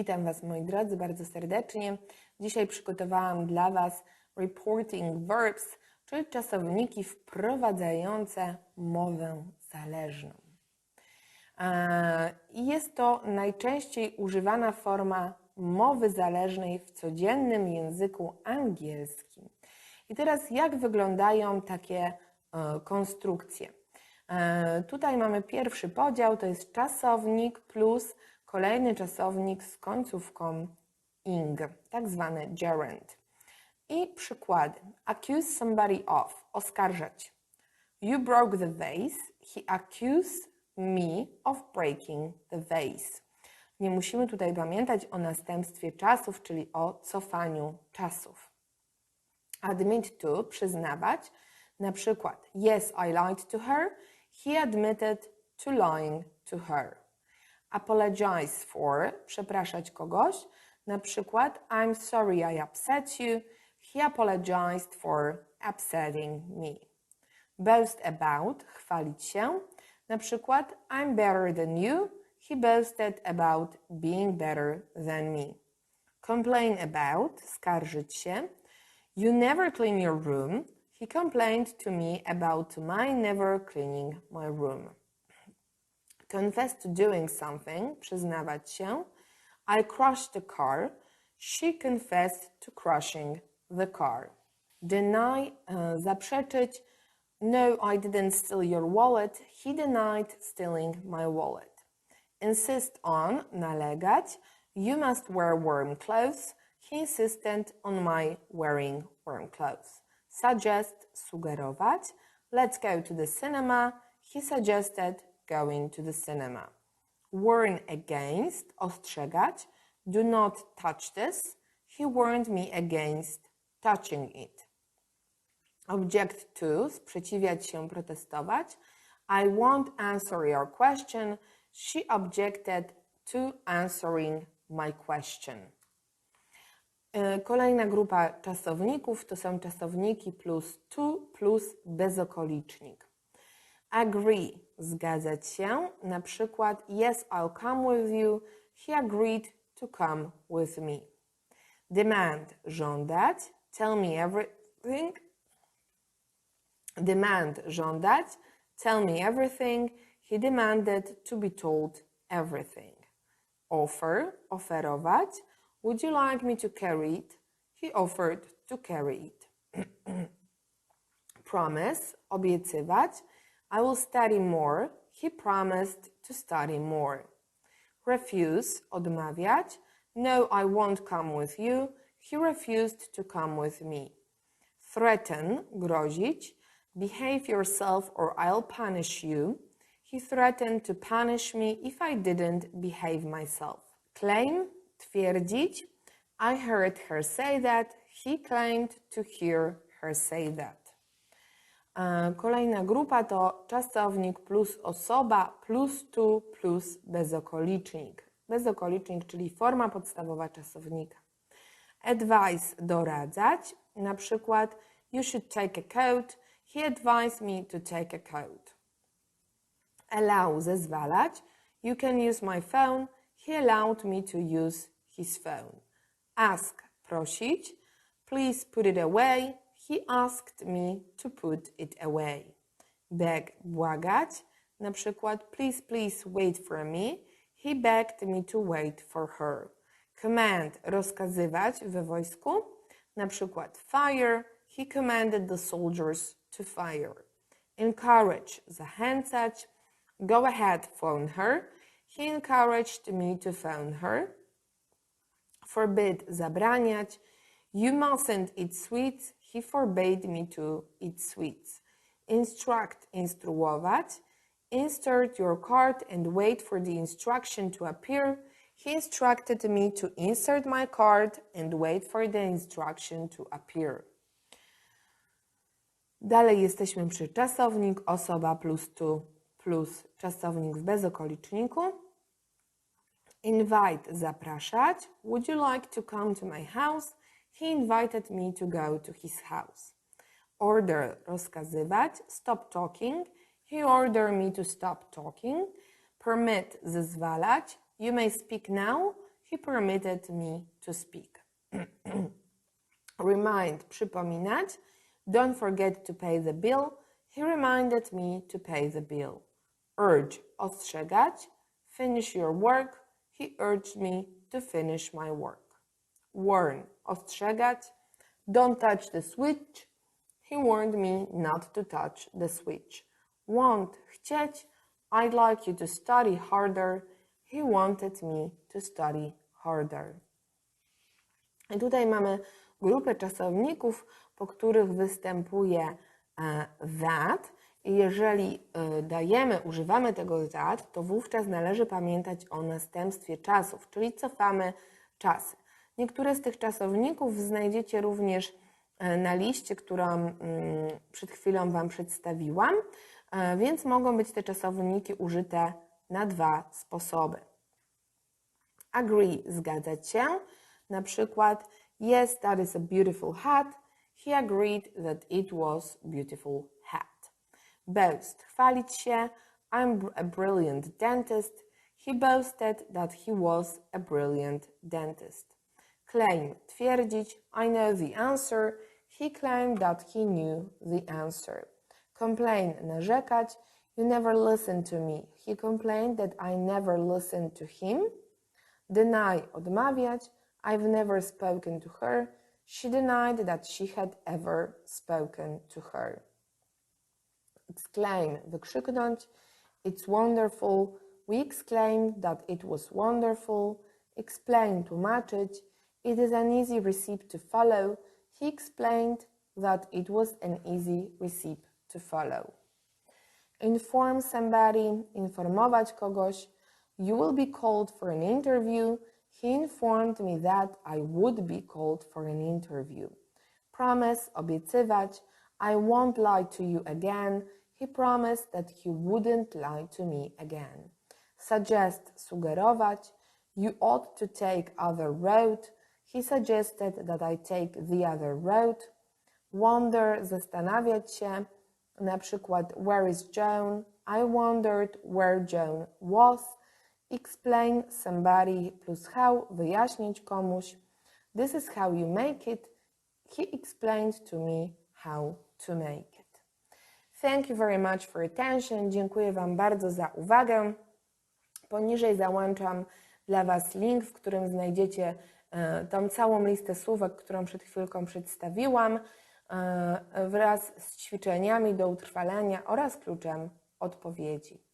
Witam Was moi drodzy bardzo serdecznie. Dzisiaj przygotowałam dla Was reporting verbs, czyli czasowniki wprowadzające mowę zależną. Jest to najczęściej używana forma mowy zależnej w codziennym języku angielskim. I teraz jak wyglądają takie e, konstrukcje? E, Tutaj mamy pierwszy podział, to jest czasownik plus kolejny czasownik z końcówką ing, tak zwany gerund. I przykłady. Accuse somebody of, oskarżać. You broke the vase. He accused me of breaking the vase. Nie musimy tutaj pamiętać o następstwie czasów, czyli o cofaniu czasów. Admit to, przyznawać. Na przykład, yes, I lied to her. He admitted to lying to her. Apologize for, przepraszać kogoś. Na przykład, I'm sorry I upset you. He apologized for upsetting me. Boast about, chwalić się. Na przykład, I'm better than you. He boasted about being better than me. Complain about, skarżyć się. You never clean your room. He complained to me about my never cleaning my room. Confess to doing something, przyznawać się. I crushed the car. She confessed to crushing the car. Deny, zaprzeczyć. No, I didn't steal your wallet. He denied stealing my wallet. Insist on, nalegać. You must wear warm clothes. He insisted on my wearing warm clothes. Suggest, sugerować. Let's go to the cinema. He suggested going to the cinema. Warn against, ostrzegać. Do not touch this. He warned me against touching it. Object to, sprzeciwiać się, protestować. I won't answer your question. She objected to answering my question. Y, Kolejna grupa czasowników to są czasowniki plus to plus bezokolicznik. Agree, zgadzać się, na przykład Yes, I'll come with you. He agreed to come with me. Demand, żądać. Tell me everything. Demand, żądać. Tell me everything. He demanded to be told everything. Offer, oferować. Would you like me to carry it? He offered to carry it. Promise, obiecywać. I will study more. He promised to study more. Refuse, odmawiać. No, I won't come with you. He refused to come with me. Threaten, grozić. Behave yourself or I'll punish you. He threatened to punish me if I didn't behave myself. Claim, twierdzić. I heard her say that. He claimed to hear her say that. E, Kolejna grupa to czasownik plus osoba plus tu plus bezokolicznik. Bezokolicznik, czyli forma podstawowa czasownika. Advise doradzać, na przykład you should take a coat. He advised me to take a coat. Allow zezwalać. You can use my phone. He allowed me to use his phone. Ask prosić. Please put it away. He asked me to put it away. Beg błagać. Na przykład please please wait for me. He begged me to wait for her. Command rozkazywać we wojsku. Na przykład fire. He commanded the soldiers to fire. Encourage zachęcać. Go ahead, phone her. He encouraged me to phone her. Forbid zabraniać. You mustn't eat sweets. He forbade me to eat sweets. Instruct instruować. Insert your card and wait for the instruction to appear. He instructed me to insert my card and wait for the instruction to appear. Dalej jesteśmy przy czasownik osoba plus tu plus czasownik w bezokoliczniku. Invite zapraszać. Would you like to come to my house? He invited me to go to his house. Order rozkazywać. Stop talking. He ordered me to stop talking. Permit zezwalać. You may speak now. He permitted me to speak. Remind, przypominać. Don't forget to pay the bill. He reminded me to pay the bill. Urge, ostrzegać. Finish your work. He urged me to finish my work. Warn, ostrzegać. Don't touch the switch. He warned me not to touch the switch. Want, chcieć. I'd like you to study harder. He wanted me to study harder. I tutaj mamy grupę czasowników, po których występuje e, that. I jeżeli e, dajemy, używamy tego that, to wówczas należy pamiętać o następstwie czasów, czyli cofamy czasy. Niektóre z tych czasowników znajdziecie również e, na liście, którą mm, przed chwilą Wam przedstawiłam, e, więc mogą być te czasowniki użyte na dwa sposoby. Agree, zgadzać się. Na przykład, yes, that is a beautiful hat. He agreed that it was beautiful hat. Boast, chwalić się. I'm a brilliant dentist. He boasted that he was a brilliant dentist. Claim, twierdzić. I know the answer. He claimed that he knew the answer. Complain, narzekać. You never listened to me. He complained that I never listened to him. Deny, odmawiać. I've never spoken to her. She denied that she had ever spoken to her. Exclaim, wykrzyknąć. It's wonderful. We exclaimed that it was wonderful. Explain, tłumaczyć. It is an easy recipe to follow. He explained that it was an easy recipe to follow. Inform somebody, informować kogoś. You will be called for an interview. He informed me that I would be called for an interview. Promise, obiecywać. I won't lie to you again. He promised that he wouldn't lie to me again. Suggest, sugerować. You ought to take other road. He suggested that I take the other road. Wonder, zastanawiać się. Na przykład, where is Joan? I wondered where Joan was. Explain somebody plus how, wyjaśnić komuś. This is how you make it. He explained to me how to make it. Thank you very much for attention. Dziękuję Wam bardzo za uwagę. Poniżej załączam dla Was link, w którym znajdziecie e, tą całą listę słówek, którą przed chwilką przedstawiłam, e, wraz z ćwiczeniami do utrwalenia oraz kluczem odpowiedzi.